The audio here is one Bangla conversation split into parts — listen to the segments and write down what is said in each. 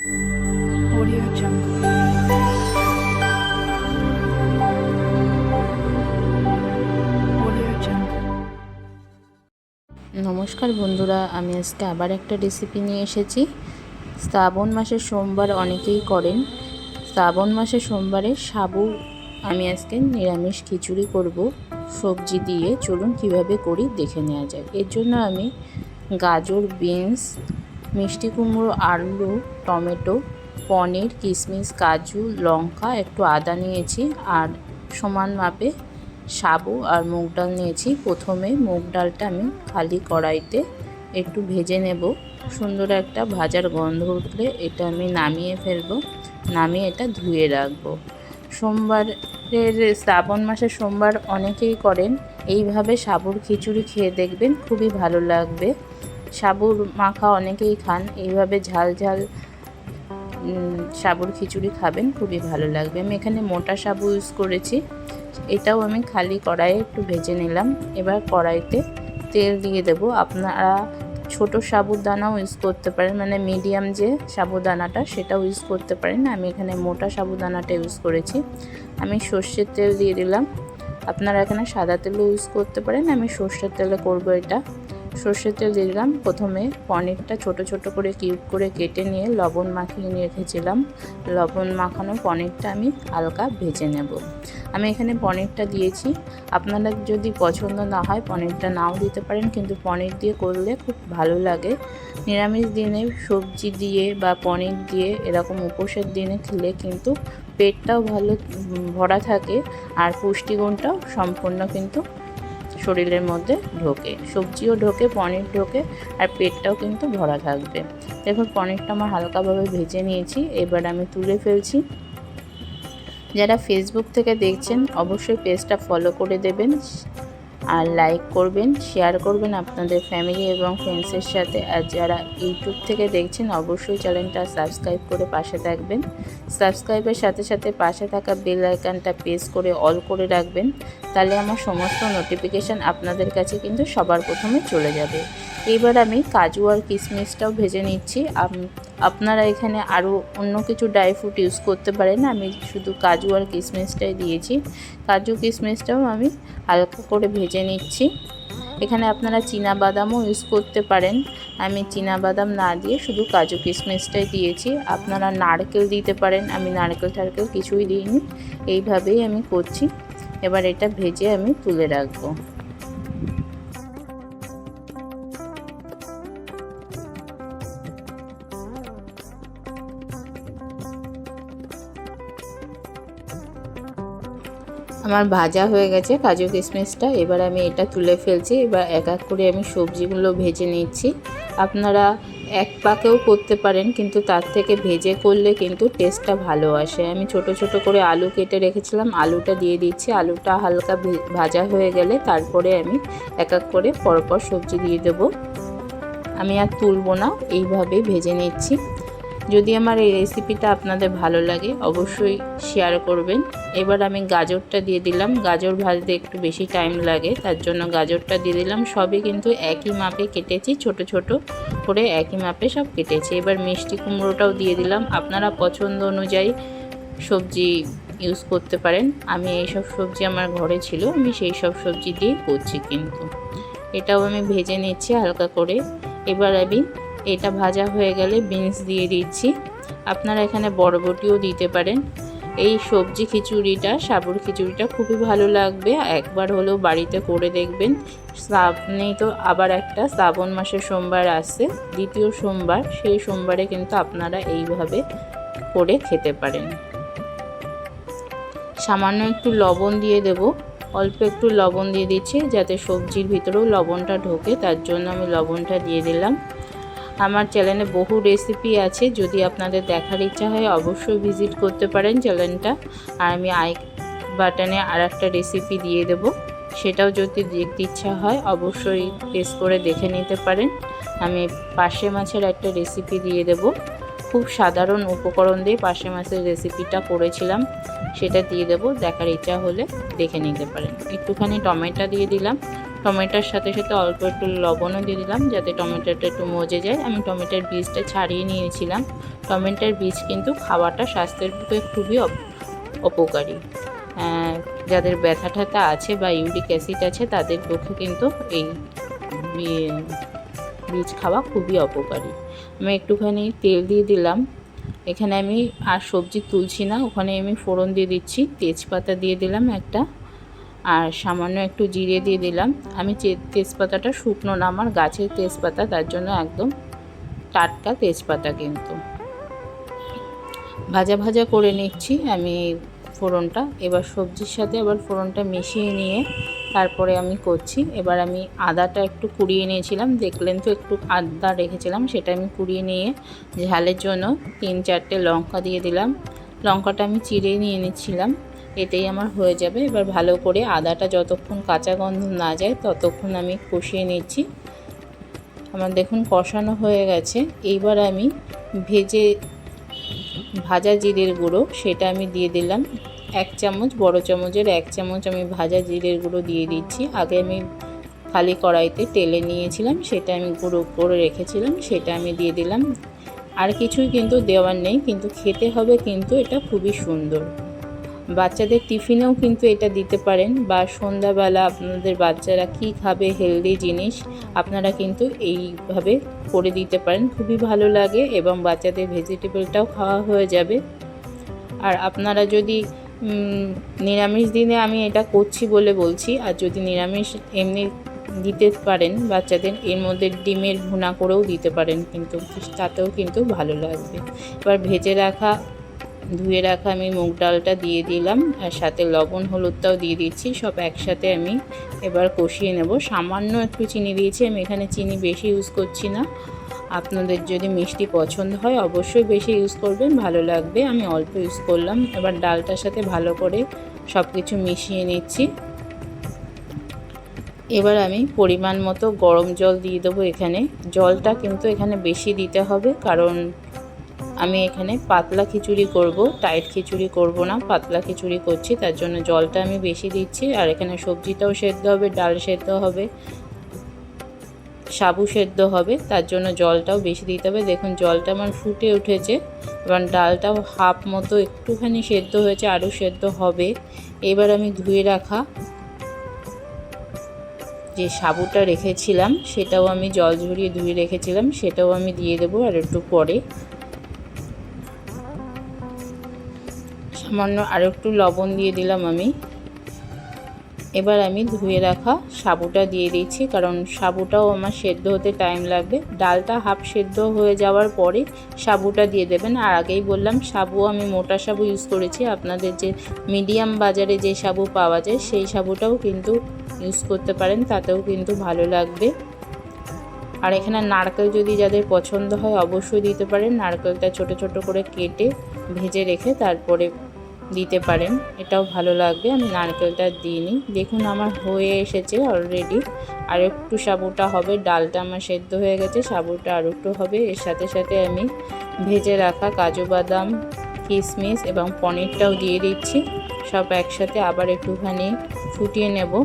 নমস্কার বন্ধুরা, আমি আজকে আবার একটা রেসিপি নিয়ে এসেছি। শ্রাবণ মাসের সোমবার অনেকেই করেন। শ্রাবণ মাসের সোমবারে সাবু আমি আজকে নিরামিষ খিচুড়ি করব। সবজি দিয়ে চলুন কীভাবে করি দেখে নেওয়া যায় এর জন্য আমি গাজর, বিনস মিষ্টি কুমড়ো, আলু, টমেটো, পনির কিশমিশ কাজু, লঙ্কা একটু আদা নিয়েছি আর সমান মাপে সাবু আর মুগ ডাল নিয়েছি। প্রথমে মুগ ডালটা আমি খালি কড়াইতে একটু ভেজে নেব। সুন্দর একটা ভাজার গন্ধ উঠলে এটা আমি নামিয়ে ফেলব। নামিয়ে এটা ধুয়ে রাখব। সোমবারের শ্রাবণ মাসের সোমবার অনেকেই করেন, এইভাবে সাবুর খিচুড়ি খেয়ে দেখবেন, খুবই ভালো লাগবে। সাবুর মাখা অনেকেই খান। এইভাবে ঝাল ঝাল সাবুর খিচুড়ি খাবেন, খুবই ভালো লাগবে। আমি এখানে মোটা সাবু ইউজ করেছি। এটাও আমি খালি কড়াইয়ে একটু ভেজে নিলাম। এবার কড়াইতে তেল দিয়ে দেব। আপনারা ছোট সাবুদানাও ইউজ করতে পারেন মানে মিডিয়াম যে সাবুদানাটা সেটাও ইউজ করতে পারেন। আমি এখানে মোটা সাবুদানাটা ইউজ করেছি। আমি সর্ষের তেল দিয়ে দিলাম। আপনারা এখানে সাদা তেলও ইউজ করতে পারেন। আমি সর্ষের তেলে করব এটা। সর্ষের তেল দিয়ে দিলাম। প্রথমে পনিরটা ছোট ছোট করে কিউব করে কেটে নিয়ে লবণ মাখিয়ে নিয়ে রেখেছিলাম। লবণ মাখানো পনিরটা আমি হালকা ভেজে নেব। আমি এখানে পনিরটা দিয়েছি। আপনারা যদি পছন্দ না হয় পনিরটা নাও দিতে পারেন, কিন্তু পনির দিয়ে করলে খুব ভালো লাগে। নিরামিষ দিনে সবজি দিয়ে বা পনির দিয়ে এরকম উপোসের দিনে খেলে কিন্তু পেটটাও ভালো ভরা থাকে। আর পুষ্টিগুণটাও সম্পূর্ণ কিন্তু শরীরের মধ্যে ঢোকে, সবজিও ঢোকে, পনির ঢোকে, আর পেটটাও কিন্তু ভরা থাকবে। দেখুন, পনিরটা আমার হালকাভাবে ভেজে নিয়েছি, এবার আমি তুলে ফেলছি। যারা ফেসবুক থেকে দেখছেন, অবশ্যই পেজটা ফলো করে দেবেন। আর লাইক করবেন শেয়ার করবেন আপনাদের ফ্যামিলি এবং ফ্রেন্ডসের সাথে। আর যারা ইউটিউব থেকে দেখছেন, অবশ্যই চ্যানেলটা সাবস্ক্রাইব করে পাশে থাকবেন। সাবস্ক্রাইবের সাথে সাথে পাশে থাকা বেল আইকনটা প্রেস করে অল করে রাখবেন। তাহলে আমার সমস্ত নোটিফিকেশান আপনাদের কাছে কিন্তু সবার প্রথমে চলে যাবে। এবার আমি কাজু আর কিশমিশটাও ভেজে নিচ্ছি। আপনারা এখানে আরও অন্য কিছু ড্রাই ফ্রুট ইউজ করতে পারেন। আমি শুধু কাজু আর কিশমিশটাই দিয়েছি। কাজু কিশমিশটাও আমি হালকা করে ভেজে নিচ্ছি। এখানে আপনারা চীনা বাদামও ইউজ করতে পারেন। আমি চীনা বাদাম না দিয়ে শুধু কাজু কিশমিশটাই দিয়েছি। আপনারা নারকেল দিতে পারেন। আমি নারকেল টারকেল কিছুই দিইনি। এইভাবেই আমি করছি। এবার এটা ভেজে আমি তুলে রাখব। আমার ভাজা হয়ে গেছে, কাজু কিশমিশটা। এবার আমি এটা তুলে ফেলছি। এবার এক এক করে আমি সবজিগুলো ভেজে নিচ্ছি। আপনারা এক পাকেও করতে পারেন, কিন্তু তার থেকে ভেজে করলে কিন্তু টেস্টটা ভালো আসে। আমি ছোট ছোট করে আলু কেটে রেখেছিলাম, আলুটা দিয়ে দিচ্ছি। আলুটা হালকা ভাজা হয়ে গেলে তারপরে আমি এক এক করে পরপর সবজি দিয়ে দেবো। আমি আর তুলবো না, এইভাবেই ভেজে নিচ্ছি। যদি আমার এই রেসিপিটা আপনাদের ভালো লাগে, অবশ্যই শেয়ার করবেন। এবার আমি গাজরটা দিয়ে দিলাম। গাজর ভাজতে একটু বেশি টাইম লাগে, তার জন্য গাজরটা দিয়ে দিলাম। সবই কিন্তু একই মাপে কেটেছি, ছোট ছোট করে একই মাপে সব কেটেছি। এবার মিষ্টি কুমড়োটাও দিয়ে দিলাম। আপনারা পছন্দ অনুযায়ী সবজি ইউজ করতে পারেন। আমি এই সব সবজি আমার ঘরে ছিল, আমি সেই সব সবজি দিয়ে করছি কিন্তু। এটাও আমি ভেজে নিচ্ছি হালকা করে। এবার আমি এটা ভাজা হয়ে গেলে বিনস দিয়ে দিচ্ছি। আপনারা এখানে বরবটিও দিতে পারেন। এই সবজি খিচুড়িটা, সাবুর খিচুড়িটা খুবই ভালো লাগবে। একবার হলেও বাড়িতে করে দেখবেন। সামনেই তো আবার একটা শ্রাবণ মাসের সোমবার আসছে দ্বিতীয় সোমবার। সেই সোমবারে কিন্তু আপনারা এইভাবে করে খেতে পারেন। সামান্য একটু লবণ দিয়ে দেব। অল্প একটু লবণ দিয়ে দিচ্ছি যাতে সবজির ভিতরেও লবণটা ঢোকে। তার জন্য আমি লবণটা দিয়ে দিলাম। আমার চ্যানেলে বহু রেসিপি আছে, যদি আপনাদের দেখার ইচ্ছা হয় অবশ্যই ভিজিট করতে পারেন চ্যানেলটা। আর আমি আই বাটনে আর একটা রেসিপি দিয়ে দেব, সেটাও যদি দেখতে ইচ্ছা হয় অবশ্যই টেস্ট করে দেখে নিতে পারেন। আমি পাশে মাছের একটা রেসিপি দিয়ে দেব। খুব সাধারণ উপকরণ দিয়ে পাশে মাছের রেসিপিটা করেছিলাম, সেটা দিয়ে দেবো, দেখার ইচ্ছা হলে দেখে নিতে পারেন। একটুখানি টমেটো দিয়ে দিলাম টমেটোর সাথে সাথে অল্প একটু লবণও দিয়ে দিলাম, যাতে টমেটোটা একটু মজে যায়। আমি টমেটোর বীজটা ছাড়িয়ে নিয়েছিলাম। টমেটোর বীজ কিন্তু খাওয়াটা স্বাস্থ্যের পক্ষে খুবই অপ- উপকারী যাদের ব্যথা ট্যাথা আছে বা ইউরিক অ্যাসিড আছে, তাদের পক্ষে কিন্তু এই বীজ খাওয়া খুবই অপকারী। আমি একটুখানি তেল দিয়ে দিলাম। এখানে আমি আর সবজি তুলছি না, ওখানে আমি ফোড়ন দিয়ে দিচ্ছি, তেজপাতা দিয়ে দিলাম একটা। আর সামান্য একটু জিরে দিয়ে দিলাম। আমি তেজপাতাটা শুকনো না, আমার গাছের তেজপাতা, তার জন্য একদম টাটকা তেজপাতা কিন্তু। ভাজা ভাজা করে নিচ্ছি আমি ফোড়নটা। এবার সবজির সাথে আবার ফোড়নটা মিশিয়ে নিয়ে তারপরে আমি করছি। এবার আমি আদাটা একটু কুড়িয়ে নিয়েছিলাম। দেখলেন তো, একটু আদা রেখেছিলাম, সেটা আমি কুড়িয়ে নিয়ে ঝালের জন্য তিন চারটে লঙ্কা দিয়ে দিলাম। লঙ্কাটা আমি চিড়ে নিয়ে নিচ্ছিলাম। এতেই আমার হয়ে যাবে। এবার ভালো করে আদাটা যতক্ষণ কাঁচা গন্ধ না যায় ততক্ষণ আমি কষিয়ে নিচ্ছি। আমার দেখুন কষানো হয়ে গেছে। এইবার আমি ভেজে ভাজা জিরের গুঁড়ো, সেটা আমি দিয়ে দিলাম। এক চামচ, বড় চামচের এক চামচ আমি ভাজা জিরের গুঁড়ো দিয়ে দিচ্ছি। আগে আমি খালি কড়াইতে তেলে নিয়েছিলাম, সেটা আমি গুঁড়ো করে রেখেছিলাম, সেটা আমি দিয়ে দিলাম। আর কিছুই কিন্তু দেওয়ার নেই, কিন্তু খেতে হবে কিন্তু এটা খুবই সুন্দর। বাচ্চাদের টিফিনেও কিন্তু এটা দিতে পারেন বা সন্ধ্যাবেলা আপনাদের বাচ্চারা কি খাবে, হেলদি জিনিস, আপনারা কিন্তু এইভাবে করে দিতে পারেন। খুবই ভালো লাগে এবং বাচ্চাদের ভেজিটেবলটাও খাওয়া হয়ে যাবে। আর আপনারা যদি নিরামিষ দিনে আমি এটা করছি বলে বলছি, আর যদি নিরামিষ এমনি দিতে পারেন বাচ্চাদের, এর মধ্যে ডিমের ভুনা করেও দিতে পারেন কিন্তু, তাতেও কিন্তু ভালো লাগবে। এবার ভেজে রাখা ধুয়ে রাখা আমি মুগ ডালটা দিয়ে দিলাম আর সাথে লবণ, হলুদটাও দিয়ে দিচ্ছি। সব একসাথে আমি এবার কষিয়ে নেব। সামান্য একটু চিনি দিয়েছি। আমি এখানে চিনি বেশি ইউজ করছি না। আপনাদের যদি মিষ্টি পছন্দ হয়, অবশ্যই বেশি ইউজ করবেন। ভালো লাগবে। আমি অল্প ইউজ করলাম। এবার ডালটার সাথে ভালো করে সব কিছু মিশিয়ে নিচ্ছি। এবার আমি পরিমাণ মতো গরম জল দিয়ে দেবো এখানে। জলটা কিন্তু এখানে বেশি দিতে হবে কারণ আমি এখানে পাতলা খিচুড়ি করব টাইট খিচুড়ি করব না, পাতলা খিচুড়ি করছি, তার জন্য জলটা আমি বেশি দিচ্ছি, আর এখানে সবজিটাও সেদ্ধ হবে, ডাল সেদ্ধ হবে, সাবু সেদ্ধ হবে, তার জন্য জলটাও বেশি দিতে হবে। দেখুন, জলটা আমার ফুটে উঠেছে, এবার ডালটাও হাফ মতো একটুখানি সেদ্ধ হয়েছে, আরও সেদ্ধ হবে। এবার আমি ধুয়ে রাখা যে সাবুটা রেখেছিলাম, সেটাও আমি জল ঝরিয়ে ধুয়ে রেখেছিলাম, সেটাও আমি দিয়ে দেবো, আর একটু পরে সামান্য আর একটু লবণ দিয়ে দিলাম আমি। এবার আমি ধুয়ে রাখা সাবুটা দিয়ে দিচ্ছি, কারণ সাবুটাও আমার সেদ্ধ হতে টাইম লাগবে। ডালটা হাফ সেদ্ধ হয়ে যাওয়ার পরে সাবুটা দিয়ে দেবেন। আর আগেই বললাম, সাবু আমি মোটা সাবু ইউজ করেছি। আপনাদের যে মিডিয়াম বাজারে যে সাবু পাওয়া যায়, সেই সাবুটাও কিন্তু ইউজ করতে পারেন, তাতেও কিন্তু ভালো লাগবে। আর এখানে নারকেল যদি যাদের পছন্দ হয়, অবশ্যই দিতে পারেন। নারকেলটা ছোট ছোট করে কেটে ভেজে রেখে তারপরে দিতে পারেন। এটাও ভালো লাগবে। আমি নারকেলটা দিইনি। দেখুন, আমার হয়ে এসেছে অলরেডি আর একটু সাবুটা হবে। ডালটা আমার সেদ্ধ হয়ে গেছে। সাবুটা আর একটু হবে। এর সাথে সাথে আমি ভেজে রাখা কাজু বাদাম, কিশমিশ এবং পনিরটাও দিয়ে দিচ্ছি। সব একসাথে আবার একটুখানি ফুটিয়ে নেব।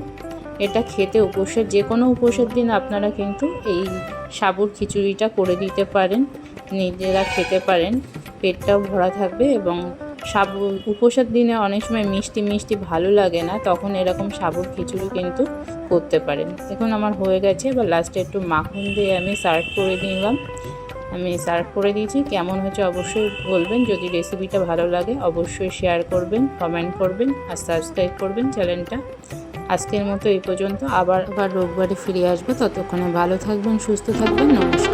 এটা খেতে উপোসের যে কোনো উপোসের দিন আপনারা কিন্তু এই সাবুর খিচুড়িটা করে দিতে পারেন। নিজেরা খেতে পারেন। পেটটাও ভরা থাকবে এবং সাবু উপোসের দিনে অনেক সময় মিষ্টি মিষ্টি ভালো লাগে না, তখন এরকম সাবুর খিচুড়ি কিন্তু করতে পারেন। দেখুন আমার হয়ে গেছে, এবার লাস্টে একটু মাখন দিয়ে আমি সার্ভ করে দিলাম। আমি সার্ভ করে দিয়েছি, কেমন হয়েছে অবশ্যই বলবেন, যদি রেসিপিটা ভালো লাগে অবশ্যই শেয়ার করবেন কমেন্ট করবেন, আর সাবস্ক্রাইব করবেন চ্যানেলটা আজকের মতো এই পর্যন্ত, আবার আবার রোববারে ফিরে আসব, ততক্ষণে ভালো থাকবেন, সুস্থ থাকবেন, নমস্কার।